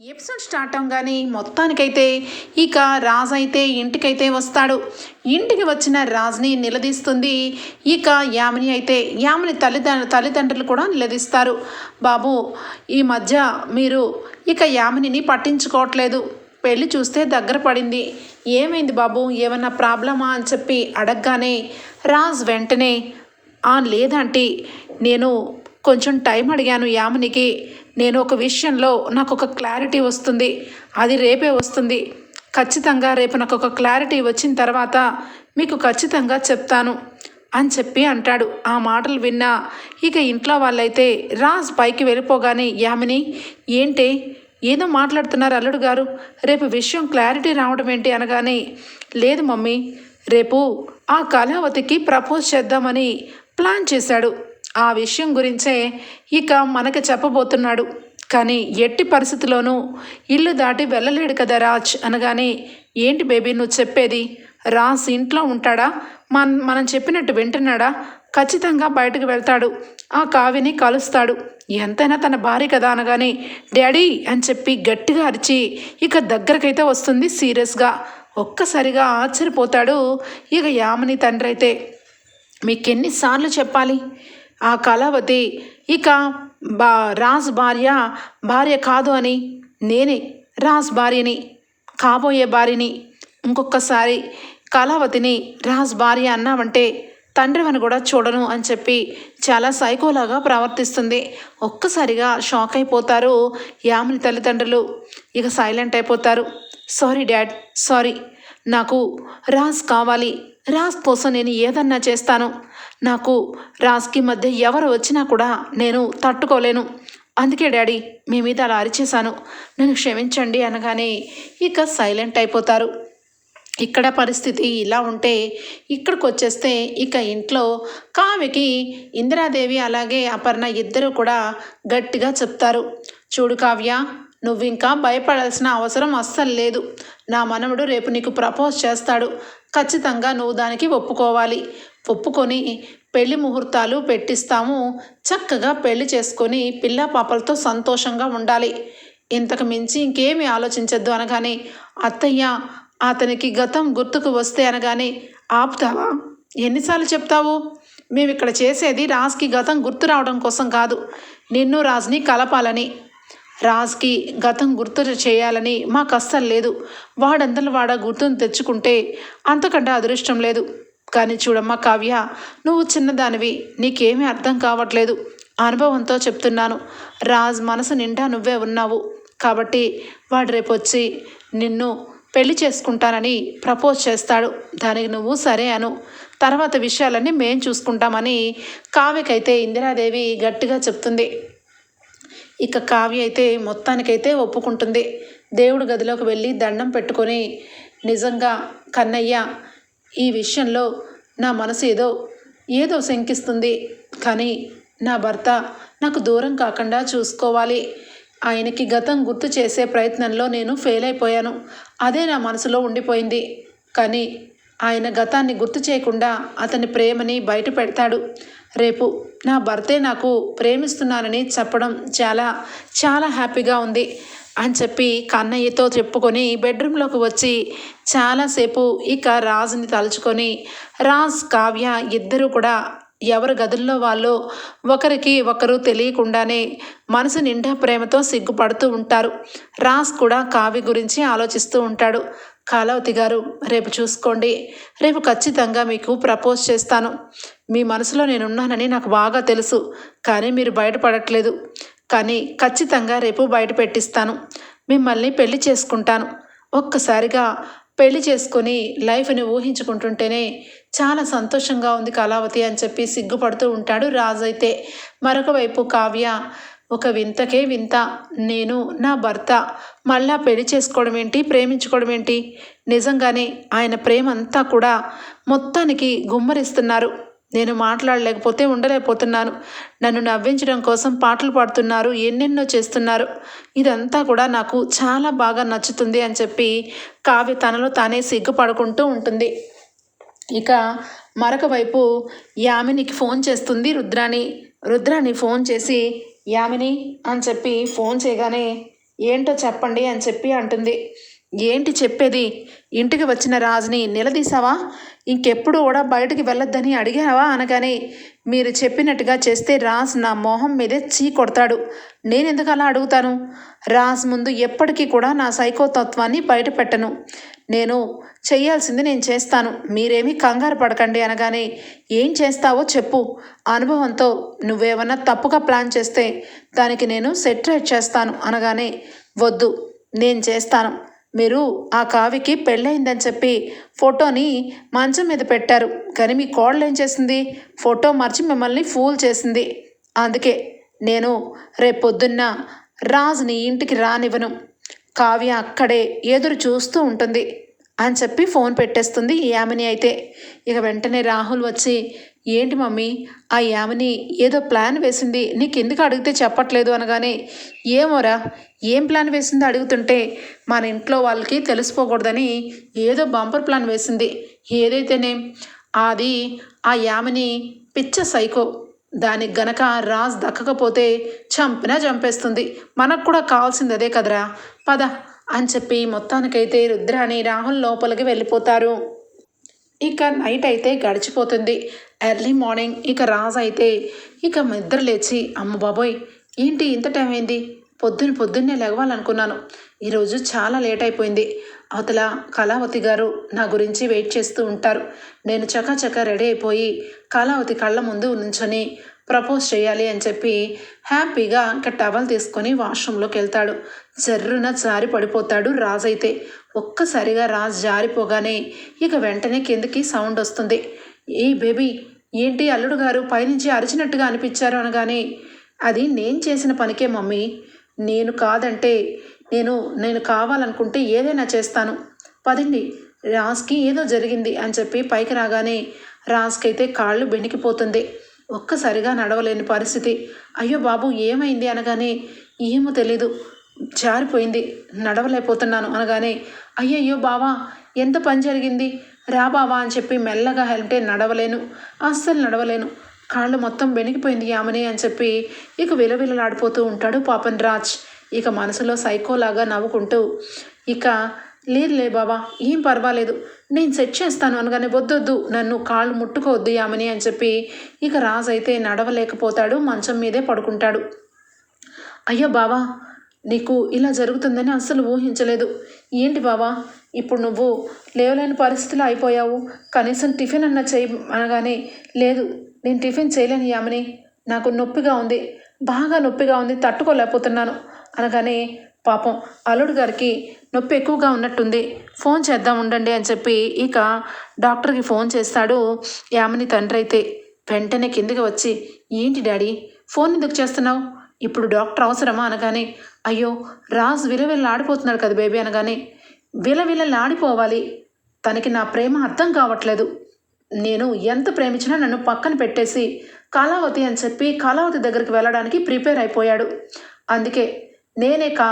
Episode start అవగానే మొత్తానికైతే ఇక రాజ్ అయితే ఇంటికైతే వస్తాడు. ఇంటికి వచ్చిన రాజ్ని నిలదీస్తుంది. ఇక యామిని అయితే యామిని తల్లిదండ్రు తల్లిదండ్రులు కూడా నిలదీస్తారు. బాబు ఈ మధ్య మీరు ఇక యామినిని పట్టించుకోవట్లేదు. పెళ్ళి చూస్తే దగ్గర పడింది. ఏమైంది బాబు? ఏమన్నా ప్రాబ్లమా? అని చెప్పి అడగగానే రాజ్ వెంటనే ఆ లేదంటే నేను కొంచెం టైం అడిగాను యామినికి. నేను ఒక విషయంలో నాకు ఒక క్లారిటీ వస్తుంది. అది రేపే వస్తుంది. ఖచ్చితంగా రేపు నాకు ఒక క్లారిటీ వచ్చిన తర్వాత మీకు ఖచ్చితంగా చెప్తాను అని చెప్పి అంటాడు. ఆ మాటలు విన్నా ఇక ఇంట్లో వాళ్ళైతే రాజ్ పైకి వెళ్ళిపోగానే యామిని ఏంటి? ఏదో మాట్లాడుతున్నారు అల్లుడు గారు. రేపు విషయం క్లారిటీ రావడం ఏంటి? అనగానే లేదు మమ్మీ. రేపు ఆ కళావతికి ప్రపోజ్ చేద్దామని ప్లాన్ చేశాడు. ఆ విషయం గురించే ఇక మనకి చెప్పబోతున్నాడు. కానీ ఎట్టి పరిస్థితిలోనూ ఇల్లు దాటి వెళ్ళలేడు కదా రాజ్ అనగానే ఏంటి బేబీ నువ్వు చెప్పేది? రాజ్ ఇంట్లో ఉంటాడా? మన మనం చెప్పినట్టు వింటున్నాడా? ఖచ్చితంగా బయటకు వెళ్తాడు. ఆ కావిని కలుస్తాడు. ఎంతైనా తన భార్య కదా అనగానే డాడీ అని చెప్పి గట్టిగా అరిచి ఇక దగ్గరకైతే వస్తుంది సీరియస్గా. ఒక్కసారిగా ఆశ్చర్యపోతాడు ఇక యామిని తండ్రి అయితే. మీకెన్నిసార్లు చెప్పాలి? ఆ కళావతి ఇక బా రాజ్ భార్య భార్య కాదు అని నేనే రాజ్ భార్యని కాబోయే భార్యని. ఇంకొకసారి కళావతిని రాజ్ భార్య అన్నావంటే తండ్రివని కూడా చూడను అని చెప్పి చాలా సైకోలాగా ప్రవర్తిస్తుంది. ఒక్కసారిగా షాక్ అయిపోతారు యామిని తల్లిదండ్రులు. ఇక సైలెంట్ అయిపోతారు. సారీ డాడ్ సారీ నాకు రాజ్ కావాలి. రాజ్ కోసం నేను ఏదన్నా చేస్తాను. నాకు రాజ్కి మధ్య ఎవరు వచ్చినా కూడా నేను తట్టుకోలేను. అందుకే డాడీ మీ మీద అలా అరిచేశాను. నన్ను క్షమించండి అనగానే ఇక సైలెంట్ అయిపోతారు. ఇక్కడ పరిస్థితి ఇలా ఉంటే ఇక్కడికి వచ్చేస్తే ఇక ఇంట్లో కావికి ఇందిరాదేవి అలాగే అపర్ణ ఇద్దరు కూడా గట్టిగా చెప్తారు. చూడు కావ్య నువ్వు ఇంకా భయపడాల్సిన అవసరం అస్సలు లేదు. నా మనవడు రేపు నీకు ప్రపోజ్ చేస్తాడు. ఖచ్చితంగా నువ్వు దానికి ఒప్పుకోవాలి. ఒప్పుకొని పెళ్ళి ముహూర్తాలు పెట్టిస్తాము. చక్కగా పెళ్ళి చేసుకొని పిల్ల పాపలతో సంతోషంగా ఉండాలి. ఇంతకు మించి ఇంకేమీ ఆలోచించద్దు అనగానే అత్తయ్య అతనికి గతం గుర్తుకు వస్తే అనగానే ఆపుతావా? ఎన్నిసార్లు చెప్తావు? మేము ఇక్కడ చేసేది రాజ్కి గతం గుర్తు రావడం కోసం కాదు. నిన్ను రాజ్ని కలపాలని. రాజ్కి గతం గుర్తు చేయాలని మాకు అస్సలు లేదు. వాడందరూ వాడ గుర్తును తెచ్చుకుంటే అంతకంటే అదృష్టం లేదు. కానీ చూడమ్మా కావ్య నువ్వు చిన్నదానివి నీకేమీ అర్థం కావట్లేదు. అనుభవంతో చెప్తున్నాను రాజ్ మనసు నిండా నువ్వే ఉన్నావు. కాబట్టి వాడు రేపొచ్చి నిన్ను పెళ్ళి చేసుకుంటానని ప్రపోజ్ చేస్తాడు. దానికి నువ్వు సరే అను. తర్వాత విషయాలన్నీ మేం చూసుకుంటామని కావ్యకైతే ఇందిరాదేవి గట్టిగా చెప్తుంది. ఇక కావ్య అయితే మొత్తానికైతే ఒప్పుకుంటుంది. దేవుడు గదిలోకి వెళ్ళి దండం పెట్టుకొని నిజంగా కన్నయ్య ఈ విషయంలో నా మనసు ఏదో ఏదో శంకిస్తుంది. కానీ నా భర్త నాకు దూరం కాకుండా చూసుకోవాలి. ఆయనకి గతం గుర్తు చేసే ప్రయత్నంలో నేను ఫెయిల్ అయిపోయాను. అదే నా మనసులో ఉండిపోయింది. కానీ ఆయన గతాన్ని గుర్తు చేయకుండా అతని ప్రేమని బయట పెడతాడు. రేపు నా భర్తే నాకు ప్రేమిస్తున్నానని చెప్పడం చాలా చాలా హ్యాపీగా ఉంది అని చెప్పి కన్నయ్యతో చెప్పుకొని బెడ్రూమ్లోకి వచ్చి చాలాసేపు ఇక రాజుని తలుచుకొని రాజ్ కావ్య ఇద్దరు కూడా ఎవరి గదుల్లో వాళ్ళు ఒకరికి ఒకరు తెలియకుండానే మనసు నిండా ప్రేమతో సిగ్గుపడుతూ ఉంటారు. రాజ్ కూడా కావ్య గురించి ఆలోచిస్తూ ఉంటాడు. కాలవతి గారు రేపు చూసుకోండి. రేపు ఖచ్చితంగా మీకు ప్రపోజ్ చేస్తాను. మీ మనసులో నేనున్నానని నాకు బాగా తెలుసు. కానీ మీరు బయటపడట్లేదు. కానీ ఖచ్చితంగా రేపు బయట పెట్టిస్తాను. మిమ్మల్ని పెళ్ళి చేసుకుంటాను. ఒక్కసారిగా పెళ్ళి చేసుకొని లైఫ్ని ఊహించుకుంటుంటేనే చాలా సంతోషంగా ఉంది కళావతి అని చెప్పి సిగ్గుపడుతూ ఉంటాడు రాజు అయితే. మరొక వైపు కావ్య ఒక వింతకే వింత. నేను నా భర్త మళ్ళా పెళ్ళి చేసుకోవడం ఏంటి? ప్రేమించుకోవడం ఏంటి? నిజంగానే ఆయన ప్రేమ అంతా కూడా మొత్తానికి గుమ్మరిస్తున్నారు. నేను మాట్లాడలేకపోతే ఉండలేకపోతున్నాను. నన్ను నవ్వించడం కోసం పాటలు పాడుతున్నారు ఎన్నెన్నో చేస్తున్నారు. ఇదంతా కూడా నాకు చాలా బాగా నచ్చుతుంది అని చెప్పి కావ్య తనలో తానే సిగ్గుపడుకుంటూ ఉంటుంది. ఇక మరొక వైపు యామినికి ఫోన్ చేస్తుంది రుద్రాణి. రుద్రాణి ఫోన్ చేసి యామిని అని చెప్పి ఫోన్ చేయగానే ఏంటో చెప్పండి అని చెప్పి అంటుంది. ఏంటి చెప్పేది? ఇంటికి వచ్చిన రాజుని నిలదీసావా? ఇంకెప్పుడు కూడా బయటికి వెళ్ళొద్దని అడిగావా? అనగానే మీరు చెప్పినట్టుగా చేస్తే రాజ్ నా మొహం మీదే చీ కొడతాడు. నేనెందుకు అలా అడుగుతాను? రాజ్ ముందు ఎప్పటికీ కూడా నా సైకోతత్వాన్ని బయట పెట్టను నేను చెయ్యాల్సింది నేను చేస్తాను. మీరేమీ కంగారు పడకండి అనగానే ఏం చేస్తావో చెప్పు అనుభవంతో నువ్వేమన్నా తప్పుగా ప్లాన్ చేస్తే దానికి నేను సెటరేట్ చేస్తాను అనగానే వద్దు నేను చేస్తాను. మీరు ఆ కావికి పెళ్ళయిందని చెప్పి ఫోటోని మంచం మీద పెట్టారు. కానీ మీ కోడలు ఏం చేసింది? ఫోటో మర్చి మిమ్మల్ని ఫూల్ చేసింది. అందుకే నేను రేపొద్దున్న రాజుని ఇంటికి రానివ్వను. కావ్య అక్కడే ఎదురు చూస్తూ ఉంటుంది. అని చెప్పి ఫోన్ పెట్టేస్తుంది ఈ యామిని అయితే. ఇక వెంటనే రాహుల్ వచ్చి ఏంటి మమ్మీ ఆ యామిని ఏదో ప్లాన్ వేసింది. నీకు ఎందుకు అడిగితే చెప్పట్లేదు అనగానే ఏమోరా ఏం ప్లాన్ వేసిందో అడుగుతుంటే మన ఇంట్లో వాళ్ళకి తెలిసిపోకూడదని ఏదో బంపర్ ప్లాన్ వేసింది. ఏదైతేనే అది ఆ యామిని పిచ్చ సైకో. దానికి గనక రాజ్ దక్కకపోతే చంపినా చంపేస్తుంది. మనకు కూడా కావాల్సింది అదే కదరా. పద అని చెప్పి మొత్తానికైతే రుద్రాని రాహుల్ లోపలికి వెళ్ళిపోతారు. ఇక నైట్ అయితే గడిచిపోతుంది. ఎర్లీ మార్నింగ్ ఇక రాజు అయితే ఇక నిద్ర లేచి అమ్మ బాబోయ్ ఏంటి ఇంత టైం అయింది? పొద్దున్న పొద్దున్నే లెగవాలనుకున్నాను ఈరోజు చాలా లేట్ అయిపోయింది. అవతల కళావతి గారు నా గురించి వెయిట్ చేస్తూ ఉంటారు. నేను చకాచక రెడీ అయిపోయి కళావతి కళ్ళ ముందు నుంచొని ప్రపోజ్ చేయాలి అని చెప్పి హ్యాపీగా ఇంకా టవల్ తీసుకొని వాష్రూమ్లోకి వెళ్తాడు. జర్రున జారి పడిపోతాడు రాజు అయితే. ఒక్కసారిగా రాజు జారిపోగానే ఇక వెంటనే కిందకి సౌండ్ వస్తుంది. ఏ బేబీ ఏంటి అల్లుడు గారు పైనుంచి అరిచినట్టుగా అనిపించారు అనగానే అది నేను చేసిన పనికే మమ్మీ. నేను కాదంటే నేను నేను కావాలనుకుంటే ఏదైనా చేస్తాను. పదండి రాజ్కి ఏదో జరిగింది అని చెప్పి పైకి రాగానే రాజ్కి అయితే కాళ్ళు బెణికిపోతుంది. ఒక్కసారిగా నడవలేని పరిస్థితి. అయ్యో బాబు ఏమైంది అనగానే ఏమో తెలీదు. జారిపోయింది. నడవలేకపోతున్నాను అనగానే అయ్యయ్యో బావా ఎంత పని జరిగింది? రా బావా అని చెప్పి మెల్లగా అంటే నడవలేను. అస్సలు నడవలేను. కాళ్ళు మొత్తం బెనికిపోయింది యామని అని చెప్పి ఇక విలవిలలాడిపోతూ ఉంటాడు పాపన్ రాజ్. ఇక మనసులో సైకోలాగా నవ్వుకుంటూ ఇక లేదులే బాబా ఏం పర్వాలేదు నేను సెట్ చేస్తాను అనగానే వద్దొద్దు నన్ను కాళ్ళు ముట్టుకోవద్దు యామని అని చెప్పి ఇక రాజు అయితే నడవలేకపోతాడు మంచం మీదే పడుకుంటాడు. అయ్యో బావా నీకు ఇలా జరుగుతుందని అస్సలు ఊహించలేదు. ఏంటి బావా ఇప్పుడు నువ్వు లేవలేని పరిస్థితిలో అయిపోయావు కనీసం టిఫిన్ అన్న చేయి అనగానే లేదు నేను టిఫిన్ చేయలేను యామని నాకు నొప్పిగా ఉంది బాగా నొప్పిగా ఉంది తట్టుకోలేకపోతున్నాను. అనగానే పాపం అల్లుడు గారికి నొప్పి ఎక్కువగా ఉన్నట్టుంది. ఫోన్ చేద్దాం ఉండండి అని చెప్పి ఇక డాక్టర్కి ఫోన్ చేస్తాడు యామిని తండ్రి అయితే. వెంటనే కిందకి వచ్చి ఏంటి డాడీ ఫోన్ ఎందుకు చేస్తున్నావు? ఇప్పుడు డాక్టర్ అవసరమా? అనగానే అయ్యో రాజ్ విలవిల్లాడిపోతున్నాడు కదా బేబీ అనగానే విలవిలలాడిపోవాలి తనకి నా ప్రేమ అర్థం కావట్లేదు. నేను ఎంత ప్రేమించినా నన్ను పక్కన పెట్టేసి కళావతి అని చెప్పి కళావతి దగ్గరికి వెళ్ళడానికి ప్రిపేర్ అయిపోయాడు. అందుకే నేనే కా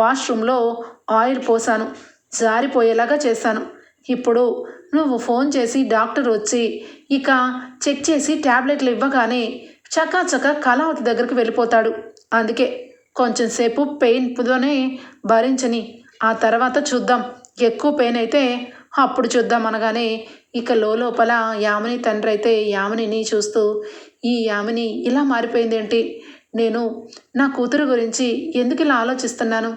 వాష్రూమ్లో ఆయిల్ పోసాను. జారిపోయేలాగా చేశాను. ఇప్పుడు నువ్వు ఫోన్ చేసి డాక్టర్ వచ్చి ఇక చెక్ చేసి ట్యాబ్లెట్లు ఇవ్వగానే చకాచక కళావతి దగ్గరికి వెళ్ళిపోతాడు. అందుకే కొంచెం సేపు పెయిన్తోనే భరించని ఆ తర్వాత చూద్దాం. ఎక్కువ పెయిన్ అయితే అప్పుడు చూద్దాం అనగానే ఇక లోపల యామిని తండ్రి అయితే యామినిని చూస్తూ ఈ యామిని ఇలా మారిపోయింది ఏంటి నేను నా కూతురు గురించి ఎందుకు ఇలా ఆలోచిస్తున్నాను?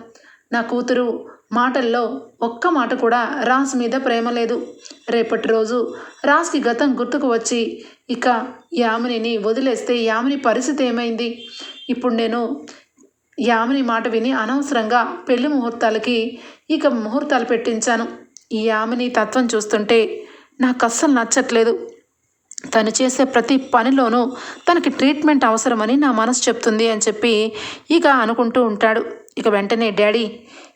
నా కూతురు మాటల్లో ఒక్క మాట కూడా రాస్ మీద ప్రేమ లేదు. రేపటి రోజు రాస్కి గతం గుర్తుకు వచ్చి ఇక యామినిని వదిలేస్తే యామిని పరిస్థితి ఏమైంది? ఇప్పుడు నేను యామిని మాట విని అనవసరంగా పెళ్ళి ముహూర్తాలకి ఇక ముహూర్తాలు పెట్టించాను. ఈ యామిని తత్వం చూస్తుంటే నాకు అస్సలు నచ్చట్లేదు. తను చేసే ప్రతి పనిలోనూ తనకి ట్రీట్మెంట్ అవసరమని నా మనసు చెప్తుంది అని చెప్పి ఇక అనుకుంటూ ఉంటాడు. ఇక వెంటనే డాడీ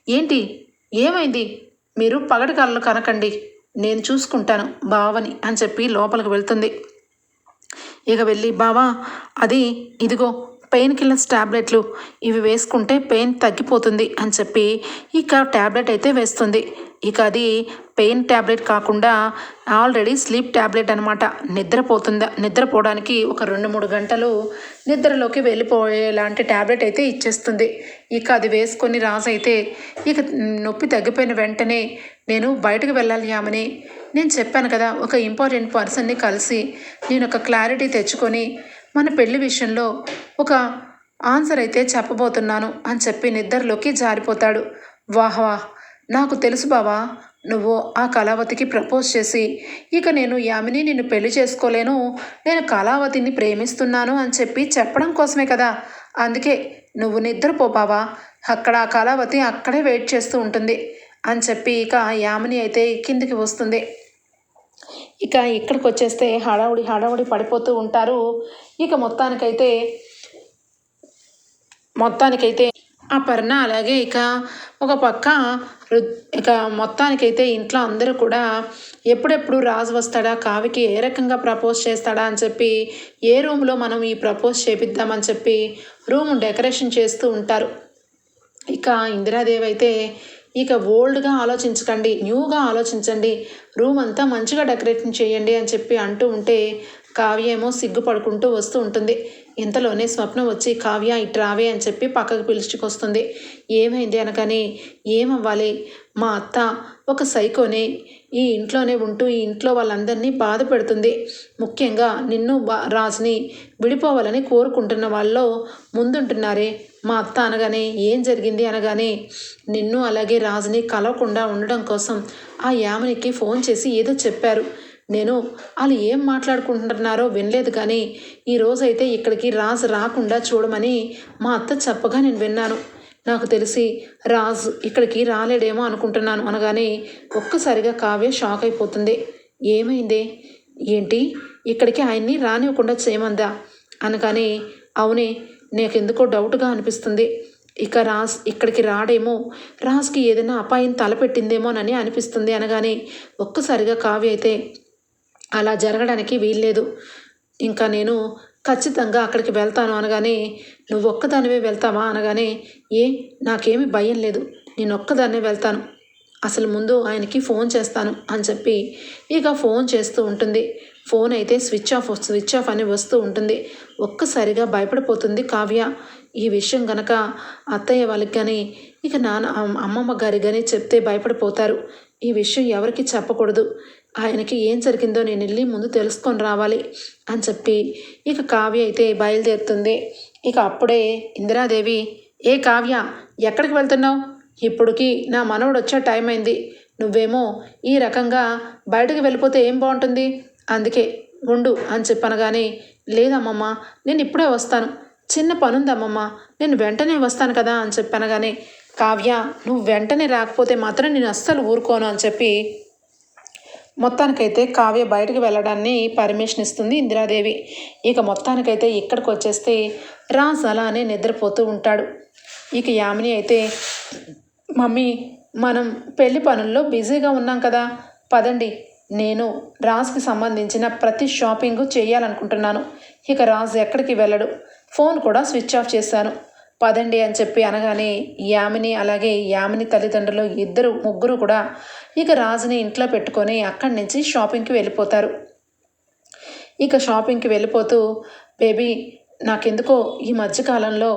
ఏంటి? ఏమైంది? మీరు పగటి కళ్ళు కనకండి. నేను చూసుకుంటాను బావని అని చెప్పి లోపలికి వెళ్తుంది. ఇక వెళ్ళి బావా అది ఇదిగో పెయిన్ కిల్లర్స్ ట్యాబ్లెట్లు ఇవి వేసుకుంటే పెయిన్ తగ్గిపోతుంది అని చెప్పి ఇక ట్యాబ్లెట్ అయితే వేస్తుంది. ఇక అది పెయిన్ ట్యాబ్లెట్ కాకుండా ఆల్రెడీ స్లీప్ ట్యాబ్లెట్ అనమాట నిద్రపోతుందా నిద్రపోవడానికి ఒక రెండు మూడు గంటలు నిద్రలోకి వెళ్ళిపోయేలాంటి ట్యాబ్లెట్ అయితే ఇచ్చేస్తుంది. ఇక అది వేసుకొని రాజు అయితే ఇక నొప్పి తగ్గిపోయిన వెంటనే నేను బయటకు వెళ్ళాలి ఆమెని నేను చెప్పాను కదా ఒక ఇంపార్టెంట్ పర్సన్ని కలిసి నేను ఒక క్లారిటీ తెచ్చుకొని మన పెళ్ళి విషయంలో ఒక ఆన్సర్ అయితే చెప్పబోతున్నాను అని చెప్పి నిద్రలోకి జారిపోతాడు. వాహ్ వాహ్. నాకు తెలుసు బావా నువ్వు ఆ కళావతికి ప్రపోజ్ చేసి ఇక నేను యామిని నిన్ను పెళ్ళి చేసుకోలేను నేను కళావతిని ప్రేమిస్తున్నాను అని చెప్పి చెప్పడం కోసమే కదా. అందుకే నువ్వు నిద్రపోబావా అక్కడ ఆ కళావతి అక్కడే వెయిట్ చేస్తూ ఉంటుంది అని చెప్పి ఇక యామిని అయితే కిందికి వస్తుంది. ఇక ఇక్కడికి వచ్చేస్తే హడావుడి హడావుడి పడిపోతూ ఉంటారు. ఇక మొత్తానికైతే మొత్తానికైతే ఆ పర్ణ అలాగే ఇక ఒక పక్క ఇక మొత్తానికైతే ఇంట్లో అందరూ కూడా ఎప్పుడెప్పుడు రాజు వస్తాడా కావికి ఏ రకంగా ప్రపోజ్ చేస్తాడా అని చెప్పి ఏ రూమ్లో మనం ఈ ప్రపోజ్ చేపిద్దామని చెప్పి రూమ్ డెకరేషన్ చేస్తూ ఉంటారు. ఇక ఇందిరాదేవి అయితే ఇక ఓల్డ్గా ఆలోచించకండి న్యూగా ఆలోచించండి రూమ్ అంతా మంచిగా డెకరేషన్ చేయండి అని చెప్పి అంటూ ఉంటే కావ్య ఏమో సిగ్గుపడుకుంటూ వస్తూ ఉంటుంది. ఇంతలోనే స్వప్నం వచ్చి కావ్య ఇట్రావే అని చెప్పి పక్కకు పిలుచుకొస్తుంది. ఏమైంది అనగానే ఏమవ్వాలి? మా అత్త ఒక సైకోనే. ఈ ఇంట్లోనే ఉంటూ ఈ ఇంట్లో వాళ్ళందరినీ బాధ పెడుతుంది. ముఖ్యంగా నిన్ను బా రాజుని విడిపోవాలని కోరుకుంటున్న వాళ్ళలో ముందుంటున్నారే. మా అత్త అనగానే ఏం జరిగింది? అనగానే నిన్ను అలాగే రాజుని కలవకుండా ఉండడం కోసం ఆ యామనికి ఫోన్ చేసి ఏదో చెప్పారు. నేను వాళ్ళు ఏం మాట్లాడుకుంటున్నారో వినలేదు కానీ ఈరోజైతే ఇక్కడికి రాజు రాకుండా చూడమని మా అత్త చెప్పగా నేను విన్నాను. నాకు తెలిసి రాజు ఇక్కడికి రాలేడేమో అనుకుంటున్నాను అనగానే ఒక్కసారిగా కావ్య షాక్ అయిపోతుంది. ఏమైంది? ఏంటి? ఇక్కడికి ఆయన్ని రానివ్వకుండా చేయమందా? అనగానే అవునే నాకెందుకో డౌట్గా అనిపిస్తుంది. ఇక రాజ్ ఇక్కడికి రాడేమో రాజ్కి ఏదైనా అపాయం తలపెట్టిందేమోనని అనిపిస్తుంది అనగానే ఒక్కసారిగా కావ్య అయితే అలా జరగడానికి వీల్లేదు. ఇంకా నేను ఖచ్చితంగా అక్కడికి వెళ్తాను అనగానే నువ్వు ఒక్కదానివే వెళ్తావా? అనగానే ఏ నాకేమి భయం లేదు. నేను ఒక్కదాన్నే వెళ్తాను. అసలు ముందు ఆయనకి ఫోన్ చేస్తాను అని చెప్పి ఇక ఫోన్ చేస్తూ ఉంటుంది. ఫోన్ అయితే స్విచ్ ఆఫ్ స్విచ్ ఆఫ్ అని వస్తూ ఉంటుంది. ఒక్కసారిగా భయపడిపోతుంది కావ్య. ఈ విషయం గనక అత్తయ్య వాళ్ళకి కానీ ఇక నాన్న అమ్మమ్మ గారికి కానీ చెప్తే భయపడిపోతారు. ఈ విషయం ఎవరికి చెప్పకూడదు. ఆయనకి ఏం జరిగిందో నేను వెళ్ళి ముందు తెలుసుకొని రావాలి అని చెప్పి ఇక కావ్య అయితే బయలుదేరుతుంది. ఇక అప్పుడే ఇందిరాదేవి ఏ కావ్య ఎక్కడికి వెళ్తున్నావు? ఇప్పటికి నా మనవడు వచ్చే టైం అయింది. నువ్వేమో ఈ రకంగా బయటకు వెళ్ళిపోతే ఏం బాగుంటుంది? అందుకే ఉండు అని చెప్పనగానే లేదమ్మమ్మ నేను ఇప్పుడే వస్తాను. చిన్న పనుందమ్మమ్మ నేను వెంటనే వస్తాను కదా అని చెప్పనగానే కావ్య నువ్వు వెంటనే రాకపోతే మాత్రం నేను అస్సలు ఊరుకోను అని చెప్పి మొత్తానికైతే కావ్య బయటకు వెళ్ళడాన్ని పర్మిషన్ ఇస్తుంది ఇందిరాదేవి. ఇక మొత్తానికైతే ఇక్కడికి వచ్చేస్తే రాజ్ అలానే నిద్రపోతూ ఉంటాడు. ఇక యామిని అయితే మమ్మీ మనం పెళ్ళి పనుల్లో బిజీగా ఉన్నాం కదా పదండి. నేను రాజ్కి సంబంధించిన ప్రతి షాపింగ్ చేయాలనుకుంటున్నాను. ఇక రాజ్ ఎక్కడికి వెళ్ళడు. ఫోన్ కూడా స్విచ్ ఆఫ్ చేశాను. పదండి అని చెప్పి అనగానే యామిని అలాగే యామిని తల్లిదండ్రులు ఇద్దరు ముగ్గురు కూడా ఇక రాజుని ఇంట్లో పెట్టుకొని అక్కడి నుంచి షాపింగ్కి వెళ్ళిపోతారు. ఇక షాపింగ్కి వెళ్ళిపోతూ బేబీ నాకెందుకో ఈ మధ్యకాలంలో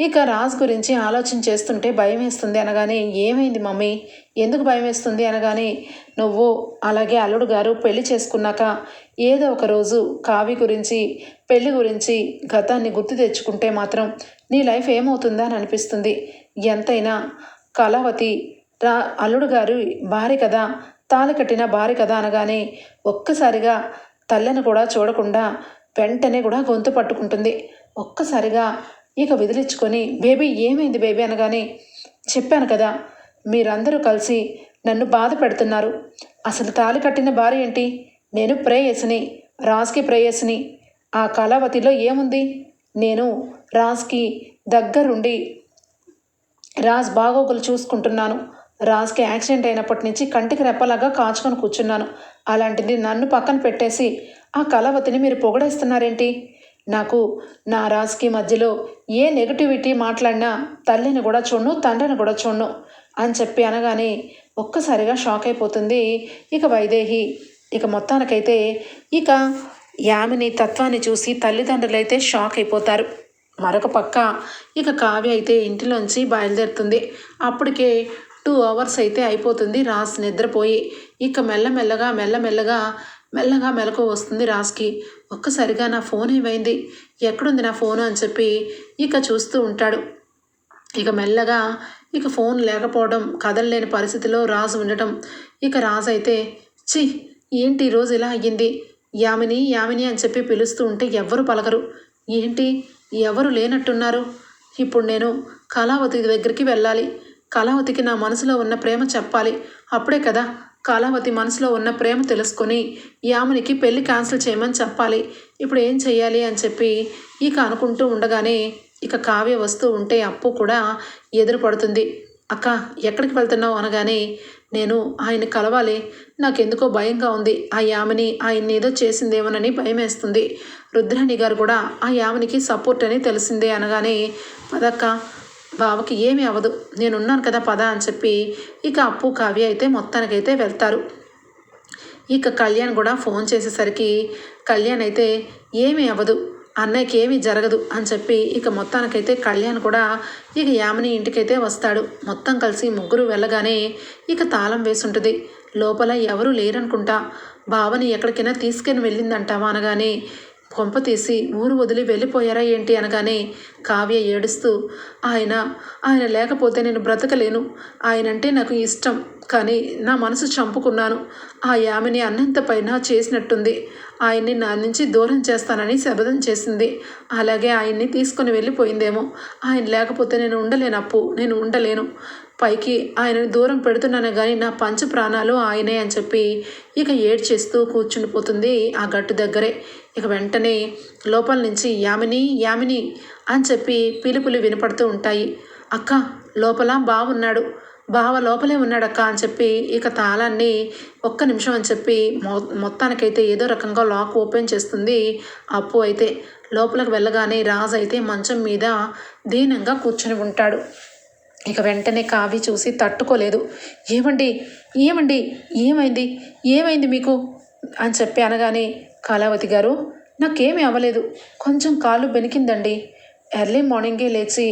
ఇక రాజు గురించి ఆలోచన చేస్తుంటే భయం వేస్తుంది అనగానే ఏమైంది మమ్మీ? ఎందుకు భయం వేస్తుంది? అనగానే నువ్వు అలాగే అల్లుడు గారు పెళ్ళి చేసుకున్నాక ఏదో ఒక రోజు కావి గురించి పెళ్ళి గురించి గతాన్ని గుర్తు తెచ్చుకుంటే మాత్రం నీ లైఫ్ ఏమవుతుందా అని అనిపిస్తుంది. ఎంతైనా కళావతి రా అల్లుడు గారు భార్య కదా తాళి కట్టిన భార్య కదా అనగానే ఒక్కసారిగా తల్లిని కూడా చూడకుండా వెంటనే కూడా గొంతు పట్టుకుంటుంది. ఒక్కసారిగా ఇక విదిలించుకొని బేబీ ఏమైంది బేబీ? అనగానే చెప్పాను కదా మీరందరూ కలిసి నన్ను బాధ పెడుతున్నారు. అసలు తాళి కట్టిన భార్య ఏంటి? నేను ప్రేయసిని రాజ్కి ప్రేయసిని. ఆ కళావతిలో ఏముంది? నేను రాజ్కి దగ్గరుండి రాజ్ బాగోగులు చూసుకుంటున్నాను. రాజ్కి యాక్సిడెంట్ అయినప్పటి నుంచి కంటికి రెప్పలాగా కాచుకొని కూర్చున్నాను. అలాంటిది నన్ను పక్కన పెట్టేసి ఆ కళావతిని మీరు పొగడేస్తున్నారేంటి? నాకు నా రాజ్కి మధ్యలో ఏ నెగటివిటీ మాట్లాడినా తల్లిని కూడా చూడను తండ్రిని కూడా చూడను అని చెప్పి అనగానే ఒక్కసారిగా షాక్ అయిపోతుంది. ఇక వైదేహి ఇక మొత్తానికైతే ఇక యామిని తత్వాన్ని చూసి తల్లిదండ్రులు అయితే షాక్ అయిపోతారు. మరొక పక్క ఇక కావ్య అయితే ఇంటిలోంచి బయలుదేరుతుంది. అప్పటికే టూ అవర్స్ అయితే అయిపోతుంది రాస్ నిద్రపోయి. ఇక మెల్లమెల్లగా మెల్లమెల్లగా మెల్లగా మెలకు వస్తుంది రాస్కి. ఒక్కసారిగా నా ఫోన్ ఏమైంది? ఎక్కడుంది నా ఫోను అని చెప్పి ఇక చూస్తూ ఉంటాడు. ఇక మెల్లగా ఇక ఫోన్ లేకపోవడం కదలలేని పరిస్థితిలో రాజు ఉండటం. ఇక రాజు అయితే చి ఏంటి ఈ రోజు ఇలా అయ్యింది? యామిని యామిని అని చెప్పి పిలుస్తూ ఉంటే ఎవ్వరు పలకరు. ఏంటి? ఎవరు లేనట్టున్నారు? ఇప్పుడు నేను కళావతి దగ్గరికి వెళ్ళాలి. కళావతికి నా మనసులో ఉన్న ప్రేమ చెప్పాలి. అప్పుడే కదా కళావతి మనసులో ఉన్న ప్రేమ తెలుసుకొని యామినికి పెళ్ళి క్యాన్సిల్ చేయమని చెప్పాలి. ఇప్పుడు ఏం చెయ్యాలి అని చెప్పి ఇక అనుకుంటూ ఉండగానే ఇక కావ్య వస్తూ ఉంటే అప్పు కూడా ఎదురుపడుతుంది. అక్క ఎక్కడికి వెళ్తున్నావు అనగానే నేను ఆయన కలవాలి. నాకెందుకో భయంగా ఉంది. ఆ యామిని ఆయన్ని ఏదో చేసిందేమోనని భయం వేస్తుంది రుద్రాణి గారు కూడా ఆ యామినికి సపోర్ట్ అని తెలిసిందే అనగానే పదక్క బావకి ఏమీ అవ్వదు. నేనున్నాను కదా పద అని చెప్పి ఇక అప్పు కావ్య అయితే మొత్తానికైతే వెళ్తారు. ఇక కళ్యాణ్ కూడా ఫోన్ చేసేసరికి కళ్యాణ్ అయితే ఏమీ అవ్వదు. అన్నయ్యకి ఏమీ జరగదు అని చెప్పి ఇక మొత్తానికైతే కళ్యాణ్ కూడా ఇక యామిని ఇంటికైతే వస్తాడు. మొత్తం కలిసి ముగ్గురు వెళ్ళగానే ఇక తాళం వేసుంటుంది. లోపల ఎవరూ లేరనుకుంటా. బావని ఎక్కడికైనా తీసుకెళ్ళి వెళ్ళిందంటావా అనగానే కొంప తీసి ఊరు వదిలి వెళ్ళిపోయారా ఏంటి అనగానే కావ్య ఏడుస్తూ ఆయన ఆయన లేకపోతే నేను బ్రతకలేను. ఆయన అంటే నాకు ఇష్టం కానీ నా మనసు చంపుకున్నాను. ఆ యామిని అన్నంత పైన చేసినట్టుంది. ఆయన్ని నా నుంచి దూరం చేస్తానని శబదం చేసింది. అలాగే ఆయన్ని తీసుకొని వెళ్ళిపోయిందేమో. ఆయన లేకపోతే నేను ఉండలేను అప్పు. నేను ఉండలేను. పైకి ఆయనను దూరం పెడుతున్నాను కానీ నా పంచ ప్రాణాలు ఆయనే అని చెప్పి ఇక ఏడ్చేస్తూ కూర్చుండిపోతుంది ఆ గట్టు దగ్గరే. ఇక వెంటనే లోపల నుంచి యామిని యామిని అని చెప్పి పిలుపులు వినపడుతూ ఉంటాయి. అక్క లోపల బావున్నాడు. బావ లోపలే ఉన్నాడక్క అని చెప్పి ఇక తాళాన్ని ఒక్క నిమిషం అని చెప్పి మొ మొత్తానికైతే ఏదో రకంగా లాక్ ఓపెన్ చేస్తుంది అప్పు అయితే. లోపలికి వెళ్ళగానే రాజు అయితే మంచం మీద దీనంగా కూర్చొని ఉంటాడు. ఇక వెంటనే కావి చూసి తట్టుకోలేదు. ఏమండి? ఏమండి? ఏమైంది? ఏమైంది మీకు? అని చెప్పి అనగానే కళావతి గారు నాకేమీ అవ్వలేదు. కొంచెం కాలు బెనికిందండి. ఎర్లీ మార్నింగే లేచి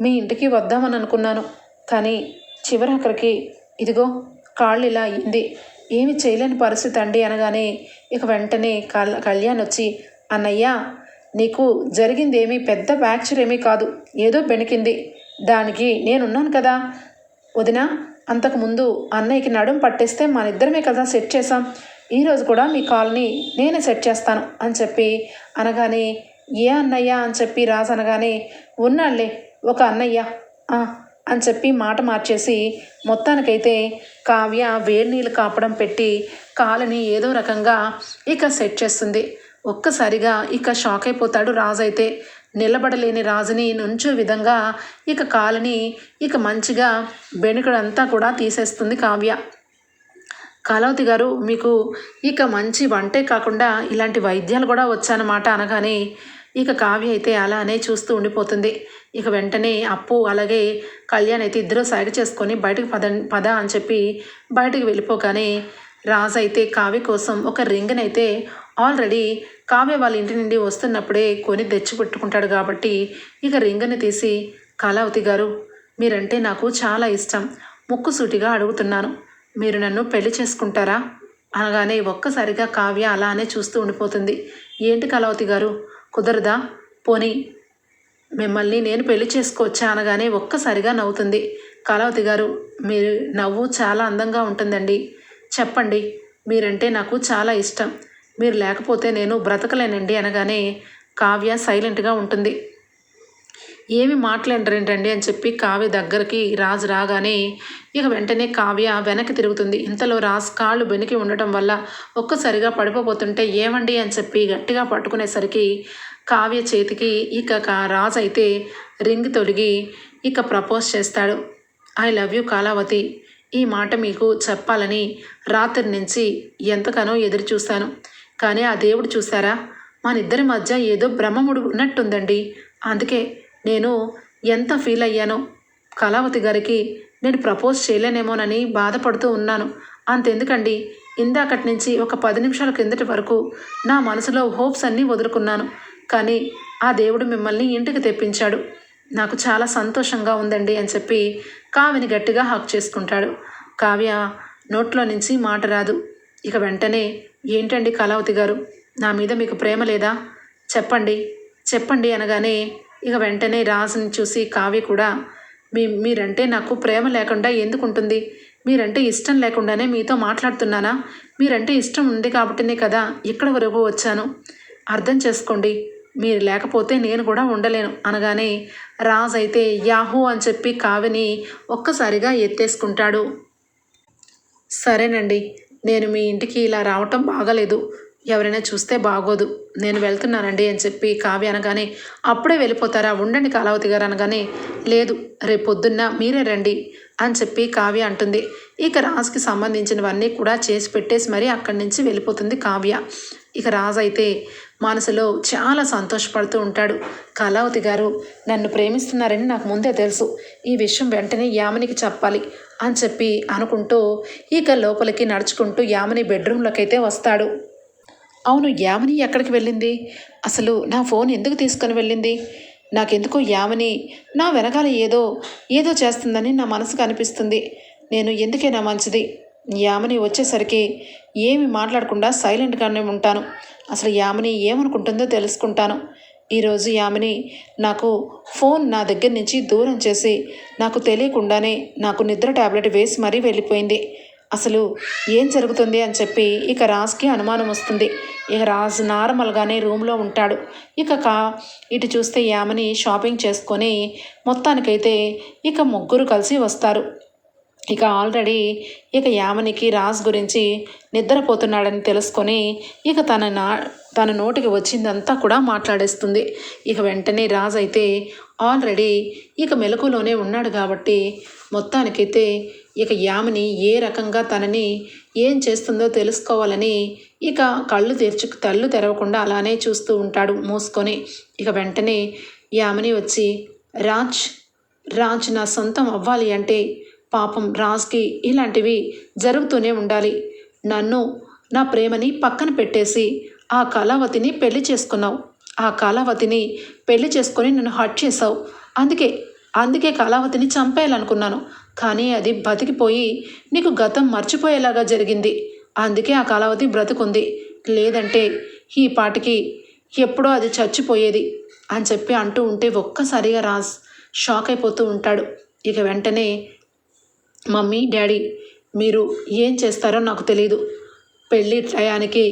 మీ ఇంటికి వద్దామని అనుకున్నాను. కానీ చివరాఖరికి ఇదిగో కాళ్ళు ఇలా అయ్యింది ఏమి చేయలేని పరిస్థితి అండి అనగానే ఇక వెంటనే కళ్యాణ్ వచ్చి అన్నయ్య నీకు జరిగింది ఏమీ పెద్ద ఫ్రాక్చర్ ఏమీ కాదు. ఏదో బెణికింది. దానికి నేనున్నాను కదా. వదిన అంతకుముందు అన్నయ్యకి నడుం పట్టేస్తే మన ఇద్దరమే కదా సెట్ చేసాం ఈరోజు కూడా మీ కాల్ని నేనే సెట్ చేస్తాను అని చెప్పి అనగానే ఏ అన్నయ్య అని చెప్పి రాజు అనగానే ఉన్నాళ్ళే ఒక అన్నయ్య. అని చెప్పి మాట మార్చేసి మొత్తానికైతే కావ్య వేడి నీళ్ళు కాపడం పెట్టి కాలుని ఏదో రకంగా ఇక సెట్ చేస్తుంది. ఒక్కసారిగా ఇక షాక్ అయిపోతాడు రాజు అయితే. నిలబడలేని రాజుని నుంచో విధంగా ఇక కాలుని ఇక మంచిగా బెనుకడంతా కూడా తీసేస్తుంది కావ్య. కళావతి గారు మీకు ఇక మంచి వంటే కాకుండా ఇలాంటి వైద్యాలు కూడా వచ్చానమాట అనగానే ఇక కావ్య అయితే అలానే చూస్తూ ఉండిపోతుంది. ఇక వెంటనే అప్పు అలాగే కళ్యాణ్ అయితే ఇద్దరూ సైడ్ చేసుకొని బయటకు పద పద అని చెప్పి బయటకు వెళ్ళిపోగానే రాజు అయితే కావ్య కోసం ఒక రింగ్ని అయితే ఆల్రెడీ కావ్య వాళ్ళ ఇంటి నుండి వస్తున్నప్పుడే కొని తెచ్చి పెట్టుకుంటాడు కాబట్టి ఇక రింగ్ని తీసి కళావతి గారు మీరంటే నాకు చాలా ఇష్టం. ముక్కుసూటిగా అడుగుతున్నాను. మీరు నన్ను పెళ్ళి చేసుకుంటారా? అనగానే ఒక్కసారిగా కావ్య అలానే చూస్తూ ఉండిపోతుంది. ఏంటి కళావతి గారు? కుదరదా? పోనీ. మిమ్మల్ని నేను పెళ్ళి చేసుకోవచ్చా అనగానే ఒక్కసారిగా నవ్వుతుంది. కళావతి గారు మీరు నవ్వు చాలా అందంగా ఉంటుందండి. చెప్పండి మీరంటే నాకు చాలా ఇష్టం. మీరు లేకపోతే నేను బ్రతకలేనండి అనగానే కావ్య సైలెంట్గా ఉంటుంది. ఏమి మాట్లాడరేంటండి అని చెప్పి కావ్య దగ్గరికి రాజు రాగానే ఇక వెంటనే కావ్య వెనక్కి తిరుగుతుంది. ఇంతలో రాజు కాళ్ళు బెనికి ఉండటం వల్ల ఒక్కసారిగా పడిపోతుంటే ఏమండి అని చెప్పి గట్టిగా పట్టుకునేసరికి కావ్య చేతికి ఇక కా- రాజు అయితే రింగ్ తొలగి ఇక ప్రపోజ్ చేస్తాడు. ఐ లవ్ యూ కాలావతి ఈ మాట మీకు చెప్పాలని రాత్రి నుంచి ఎంతగానో ఎదురు చూశాను. కానీ ఆ దేవుడు చూసారా మన ఇద్దరి మధ్య ఏదో భ్రమముడు ఉన్నట్టుందండి అందుకే నేను ఎంత ఫీల్ అయ్యానో. కళావతి గారికి నేను ప్రపోజ్ చేయలేనేమోనని బాధపడుతూ ఉన్నాను. అంతెందుకండి? ఇందాకటి నుంచి ఒక పది నిమిషాల కిందటి వరకు నా మనసులో హోప్స్ అన్నీ వదులుకున్నాను. కానీ ఆ దేవుడు మిమ్మల్ని ఇంటికి తెప్పించాడు. నాకు చాలా సంతోషంగా ఉందండి అని చెప్పి కావ్యని గట్టిగా హక్ చేసుకుంటాడు. కావ్య నోట్లో నుంచి మాట రాదు. ఇక వెంటనే ఏంటండి కళావతి గారు? నా మీద మీకు ప్రేమ లేదా? చెప్పండి. చెప్పండి అనగానే ఇక వెంటనే రాజుని చూసి కావ్య కూడా మీ మీరంటే నాకు ప్రేమ లేకుండా ఎందుకు ఉంటుంది మీరంటే ఇష్టం లేకుండానే మీతో మాట్లాడుతున్నానా? మీరంటే ఇష్టం ఉంది కాబట్టినే కదా ఇక్కడ వరకు వచ్చాను. అర్థం చేసుకోండి మీరు లేకపోతే నేను కూడా ఉండలేను. అనగానే రాజ్ అయితే యాహూ అని చెప్పి కావిని ఒక్కసారిగా ఎత్తేసుకుంటాడు. సరేనండి నేను మీ ఇంటికి ఇలా రావటం బాగలేదు. ఎవరైనా చూస్తే బాగోదు. నేను వెళ్తున్నానండి అని చెప్పి కావ్య అనగానే అప్పుడే వెళ్ళిపోతారా? ఉండండి కాలావతి గారు అనగానే లేదు రేపు పొద్దున్న మీరే రండి అని చెప్పి కావ్య అంటుంది. ఇక రాజుకి సంబంధించినవన్నీ కూడా చేసి పెట్టేసి మరీ అక్కడి నుంచి వెళ్ళిపోతుంది కావ్య. ఇక రాజు అయితే మనసులో చాలా సంతోషపడుతూ ఉంటాడు. కళావతి గారు నన్ను ప్రేమిస్తున్నారని నాకు ముందే తెలుసు. ఈ విషయం వెంటనే యామినికి చెప్పాలి అని చెప్పి అనుకుంటూ ఇక లోపలికి నడుచుకుంటూ యామిని బెడ్రూమ్లోకి అయితే వస్తాడు. అవును యామిని ఎక్కడికి వెళ్ళింది? అసలు నా ఫోన్ ఎందుకు తీసుకొని వెళ్ళింది? నాకెందుకో యామిని? నా వెనకాల ఏదో ఏదో చేస్తుందని నా మనసుకు అనిపిస్తుంది. నేను ఎందుకైనా మంచిది. యామిని వచ్చేసరికి ఏమి మాట్లాడకుండా సైలెంట్గానే ఉంటాను. అసలు యామిని ఏమనుకుంటుందో తెలుసుకుంటాను. ఈరోజు యామిని నాకు ఫోన్ నా దగ్గర నుంచి దూరం చేసి నాకు తెలియకుండానే నాకు నిద్ర టాబ్లెట్ వేసి మరీ వెళ్ళిపోయింది. అసలు ఏం జరుగుతుంది అని చెప్పి ఇక రాజ్కి అనుమానం వస్తుంది. ఇక రాజ్ నార్మల్గానే రూమ్లో ఉంటాడు. ఇక కా ఇటు చూస్తే యామని షాపింగ్ చేసుకొని మొత్తానికైతే ఇక ముగ్గురు కలిసి వస్తారు. ఇక ఆల్రెడీ ఇక యామనికి రాజ్ గురించి నిద్రపోతున్నాడని తెలుసుకొని ఇక తన నా తన నోటికి వచ్చిందంతా కూడా మాట్లాడేస్తుంది. ఇక వెంటనే రాజ్ అయితే ఆల్రెడీ ఇక మెలకులోనే ఉన్నాడు కాబట్టి మొత్తానికైతే ఇక యామిని ఏ రకంగా తనని ఏం చేస్తుందో తెలుసుకోవాలని ఇక కళ్ళు తెరుచు తల్లు తెరవకుండా అలానే చూస్తూ ఉంటాడు మూసుకొని. ఇక వెంటనే యామిని వచ్చి రాజ్ రాజ్ నా సొంతం అవ్వాలి అంటే పాపం రాజ్కి ఇలాంటివి జరుగుతూనే ఉండాలి. నన్ను నా ప్రేమని పక్కన పెట్టేసి ఆ కళావతిని పెళ్ళి చేసుకున్నావు. ఆ కళావతిని పెళ్ళి చేసుకొని నన్ను హట్ చేసావు అందుకే అందుకే కళావతిని చంపేయాలనుకున్నాను. కానీ అది బతికిపోయి నీకు గతం మర్చిపోయేలాగా జరిగింది. అందుకే ఆ కళావతి బ్రతుకుంది. లేదంటే ఈ పాటికి ఎప్పుడో అది చచ్చిపోయేది అని చెప్పి అంటూ ఉంటే ఒక్కసారిగా రాజ్ షాక్ అయిపోతూ ఉంటాడు. ఇక వెంటనే మమ్మీ డాడీ మీరు ఏం చేస్తారో నాకు తెలియదు పెళ్ళి టయానికి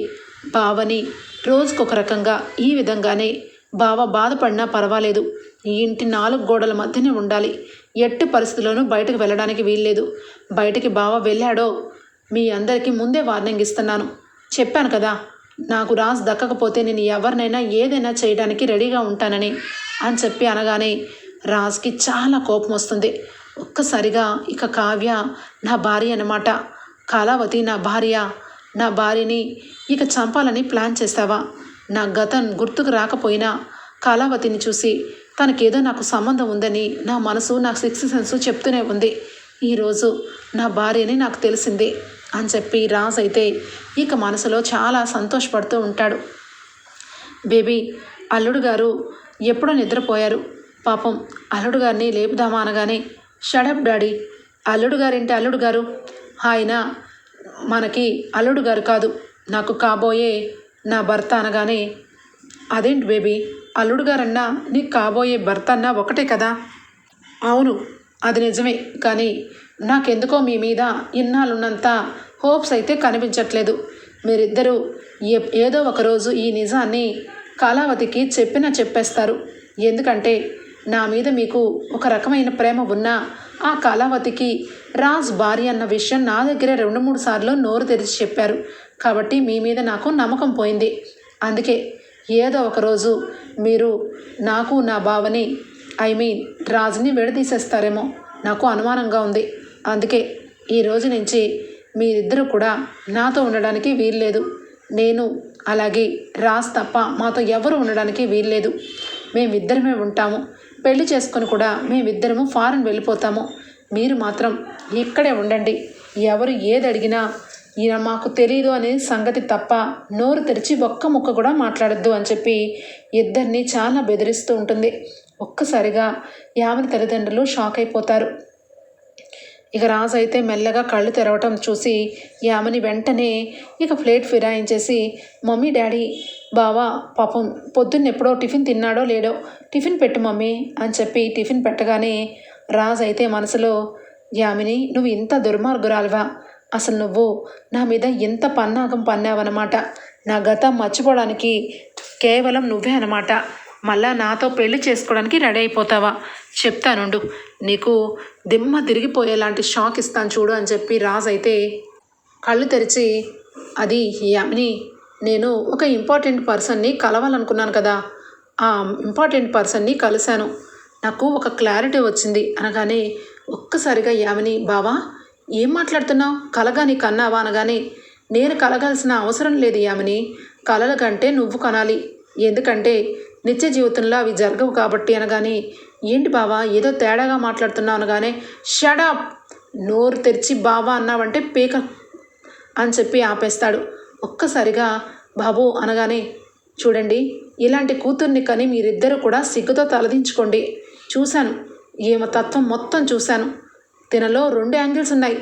బావని రోజుకొక రకంగా ఈ విధంగానే బావ బాధపడినా పర్వాలేదు. ఈ ఇంటి నాలుగు గోడల మధ్యనే ఉండాలి. ఎట్టి పరిస్థితుల్లోనూ బయటకు వెళ్ళడానికి వీల్లేదు. బయటికి బావ వెళ్ళాడో మీ అందరికీ ముందే వార్నింగ్ ఇస్తున్నాను. చెప్పాను కదా నాకు రాజ్ దక్కకపోతే నేను ఎవరినైనా ఏదైనా చేయడానికి రెడీగా ఉంటానని అని చెప్పి అనగానే రాజ్కి చాలా కోపం వస్తుంది. ఒక్కసారిగా ఇక కావ్య నా భార్య అనమాట కాలావతి నా భార్య. నా భార్యని ఇక చంపాలని ప్లాన్ చేస్తావా? నా గతం గుర్తుకు రాకపోయినా కళావతిని చూసి తనకేదో నాకు సంబంధం ఉందని నా మనసు నా సిక్స్ సెన్స్ చెప్తూనే ఉంది. ఈరోజు నా భార్యని నాకు తెలిసింది అని చెప్పి రాజ్ అయితే ఇక మనసులో చాలా సంతోషపడుతూ ఉంటాడు. బేబీ అల్లుడు గారు ఎప్పుడో నిద్రపోయారు. పాపం అల్లుడు గారిని లేపుదామా అనగానే షడప్ డాడీ అల్లుడు గారేంటి అల్లుడు గారు. ఆయన మనకి అల్లుడు గారు కాదు. నాకు కాబోయే నా భర్త అనగానే అదేంటి బేబీ? అల్లుడు గారన్నా నీకు కాబోయే భర్త అన్నా ఒకటే కదా? అవును అది నిజమే. కానీ నాకెందుకో మీ మీద ఇన్నాళ్ళున్నంత హోప్స్ అయితే కనిపించట్లేదు. మీరిద్దరూ ఏ- ఏదో ఒకరోజు ఈ నిజాన్ని కళావతికి చెప్పినా చెప్పేస్తారు. ఎందుకంటే నా మీద మీకు ఒక రకమైన ప్రేమ ఉన్నా ఆ కళావతికి రాజ్ భార్య అన్న విషయం నా దగ్గరే రెండు మూడు సార్లు నోరు తెరిచి చెప్పారు. కాబట్టి మీ మీద నాకు నమ్మకం పోయింది. అందుకే ఏదో ఒకరోజు మీరు నాకు నా బావని ఐ మీన్ రాజుని విడదీసేస్తారేమో నాకు అనుమానంగా ఉంది. అందుకే ఈ రోజు నుంచి మీరిద్దరూ కూడా నాతో ఉండడానికి వీల్లేదు. నేను అలాగే రాజ్ తప్ప మాతో ఎవరు ఉండడానికి వీల్లేదు. మేమిద్దరమే ఉంటాము. పెళ్ళి చేసుకొని కూడా మేమిద్దరము ఫారెన్ వెళ్ళిపోతాము. మీరు మాత్రం ఇక్కడే ఉండండి. ఎవరు ఏది అడిగినా ఈయన మాకు తెలియదు అనే సంగతి తప్ప నోరు తెరిచి ఒక్క ముక్క కూడా మాట్లాడద్దు అని చెప్పి ఇద్దరిని చాలా బెదిరిస్తూ ఉంటుంది. ఒక్కసారిగా యావని తల్లిదండ్రులు షాక్ అయిపోతారు. ఇక రాజు అయితే మెల్లగా కళ్ళు తెరవటం చూసి యామని వెంటనే ఇక ప్లేట్ ఫిరాయించేసి మమ్మీ డాడీ బావా పాపం పొద్దున్న ఎప్పుడో టిఫిన్ తిన్నాడో లేడో టిఫిన్ పెట్టు మమ్మీ అని చెప్పి టిఫిన్ పెట్టగానే రాజు అయితే మనసులో యామిని నువ్వు ఇంత దుర్మార్గురాలివా? అసలు నువ్వు నా మీద ఎంత పన్నాగం పన్నావన్నమాట? నా గతం మర్చిపోవడానికి కేవలం నువ్వే అనమాట మళ్ళా నాతో పెళ్ళి చేసుకోవడానికి రెడీ అయిపోతావా? చెప్తానుండు నీకు దిమ్మ తిరిగిపోయేలాంటి షాక్ ఇస్తాను చూడు అని చెప్పి రాజు అయితే కళ్ళు తెరిచి అది యామిని నేను ఒక ఇంపార్టెంట్ పర్సన్ని కలవాలనుకున్నాను కదా ఆ ఇంపార్టెంట్ పర్సన్ని కలిశాను. నాకు ఒక క్లారిటీ వచ్చింది అనగానే ఒక్కసారిగా యామిని బావా ఏం మాట్లాడుతున్నావు? కలగా నీ కన్నావా? అనగానే నేను కలగాల్సిన అవసరం లేదు యామిని కలల కంటే నువ్వు కనాలి. ఎందుకంటే నిత్య జీవితంలో అవి జరగవు కాబట్టి. అనగానే ఏంటి బావా ఏదో తేడాగా మాట్లాడుతున్నావు? అనగానే షడప్ నోరు తెరిచి బావా అన్నావంటే పీక అని చెప్పి ఆపేస్తాడు. ఒక్కసారిగా బాబు అనగానే చూడండి ఇలాంటి కూతుర్ని కని మీరిద్దరూ కూడా సిగ్గుతో తలదించుకోండి. చూశాను ఈమె తత్వం మొత్తం చూశాను. తినలో రెండు యాంగిల్స్ ఉన్నాయి.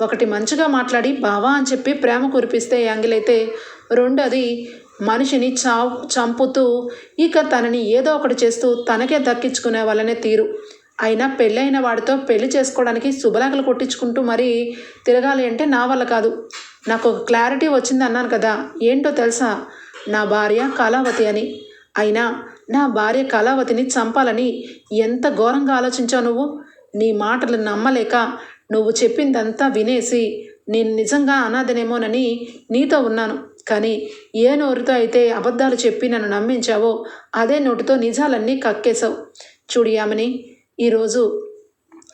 ఒకటి మంచిగా మాట్లాడి బావా అని చెప్పి ప్రేమ కురిపిస్తే యాంగిల్ అయితే రెండోది మనిషిని చావు చంపుతూ ఇక తనని ఏదో ఒకటి చేస్తూ తనకే దక్కించుకునే వాళ్ళనే తీరు. అయినా పెళ్ళైన వాడితో పెళ్ళి చేసుకోవడానికి శుభలేఖలు కొట్టించుకుంటూ మరీ తిరగాలి అంటే నా వల్ల కాదు. నాకు ఒక క్లారిటీ వచ్చింది అన్నాను కదా. ఏంటో తెలుసా? నా భార్య కళావతి అని. అయినా నా భార్య కళావతిని చంపాలని ఎంత ఘోరంగా ఆలోచించావు నువ్వు? నీ మాటలు నమ్మలేక నువ్వు చెప్పిందంతా వినేసి నేను నిజంగా అనాథనేమోనని నీతో ఉన్నాను. కానీ ఏ నోరుతో అయితే అబద్ధాలు చెప్పి నన్ను నమ్మించావో అదే నోటితో నిజాలన్నీ కక్కేశావు. చూడు యామిని ఈరోజు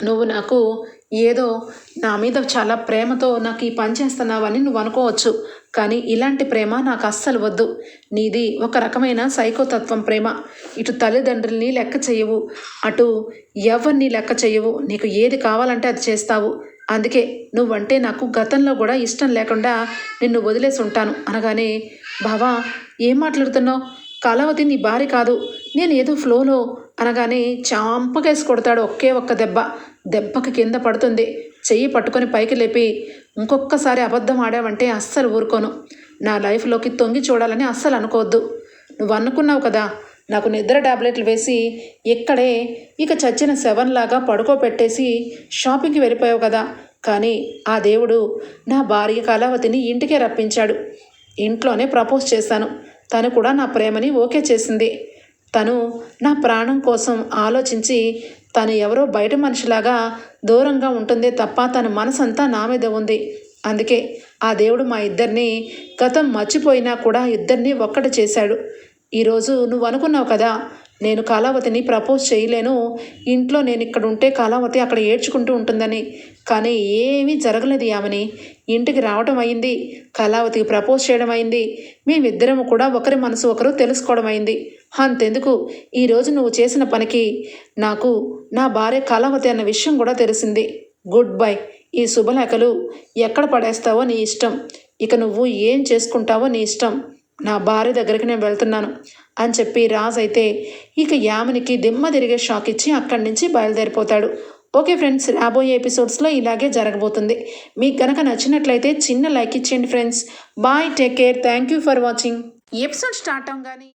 నువ్వు నాకు ఏదో నా మీద చాలా ప్రేమతో నాకు ఈ పని చేస్తున్నావని నువ్వు అనుకోవచ్చు కానీ ఇలాంటి ప్రేమ నాకు అస్సలు వద్దు. నీది ఒక రకమైన సైకోతత్వం ప్రేమ. ఇటు తల్లిదండ్రుల్ని లెక్క చేయవు అటు ఎవరిని లెక్క చేయవు. నీకు ఏది కావాలంటే అది చేస్తావు. అందుకే నువ్వంటే నాకు గతంలో కూడా ఇష్టం లేకుండా నిన్ను వదిలేసి ఉంటాను. అనగానే బావా ఏం మాట్లాడుతున్నావు? కళావతి నీ భార్య కాదు. నేను ఏదో ఫ్లోలో అనగానే చాంపకేసి కొడతాడు ఒకే ఒక్క దెబ్బ. దెబ్బకి కింద పడుతుంది. చెయ్యి పట్టుకొని పైకి లేపి ఇంకొకసారి అబద్ధం ఆడావంటే అస్సలు ఊరుకోను. నా లైఫ్లోకి తొంగి చూడాలని అస్సలు అనుకోవద్దు. నువ్వు అనుకున్నావు కదా నాకు నిద్ర టాబ్లెట్లు వేసి ఇక్కడే ఇక చచ్చిన లాగా పడుకోబెట్టేసి షాపింగ్కి వెళ్ళిపోయావు కదా. కానీ ఆ దేవుడు నా భార్య కళావతిని ఇంటికే రప్పించాడు. ఇంట్లోనే ప్రపోజ్ చేశాను. తను కూడా నా ప్రేమని ఓకే చేసింది. తను నా ప్రాణం కోసం ఆలోచించి తను ఎవరో బయట మనిషిలాగా దూరంగా ఉంటుందే తప్ప తన మనసంతా నా మీద ఉంది. అందుకే ఆ దేవుడు మా ఇద్దరిని గతం మర్చిపోయినా కూడా ఇద్దరిని ఒక్కటి చేశాడు. ఈరోజు నువ్వు అనుకున్నావు కదా నేను కళావతిని ప్రపోజ్ చేయలేను. ఇంట్లో నేను ఇక్కడ ఉంటే కళావతి అక్కడ ఏడ్చుకుంటూ ఉంటుందని. కానీ ఏమీ జరగలేదు ఆమెని ఇంటికి రావడం అయింది. కళావతికి ప్రపోజ్ చేయడం అయింది. మేమిద్దరము కూడా ఒకరి మనసు ఒకరు తెలుసుకోవడం అయింది. అంతెందుకు? ఈరోజు నువ్వు చేసిన పనికి నాకు నా భార్య కళావతి అన్న విషయం కూడా తెలిసింది. Goodbye. ఈ శుభలేఖలు ఎక్కడ పడేస్తావో నీ ఇష్టం. ఇక నువ్వు ఏం చేసుకుంటావో నీ ఇష్టం. నా భార్య దగ్గరికి నేను వెళ్తున్నాను. అని చెప్పి రాజు అయితే ఇక యామినికి దిమ్మ తిరిగే షాక్ ఇచ్చి అక్కడి నుంచి బయలుదేరిపోతాడు. ఓకే ఫ్రెండ్స్ రాబోయే ఎపిసోడ్స్లో ఇలాగే జరగబోతుంది. మీకు కనుక నచ్చినట్లయితే చిన్న లైక్ ఇచ్చేయండి friends. Bye take care. Thank you for watching. Episode start అవగానే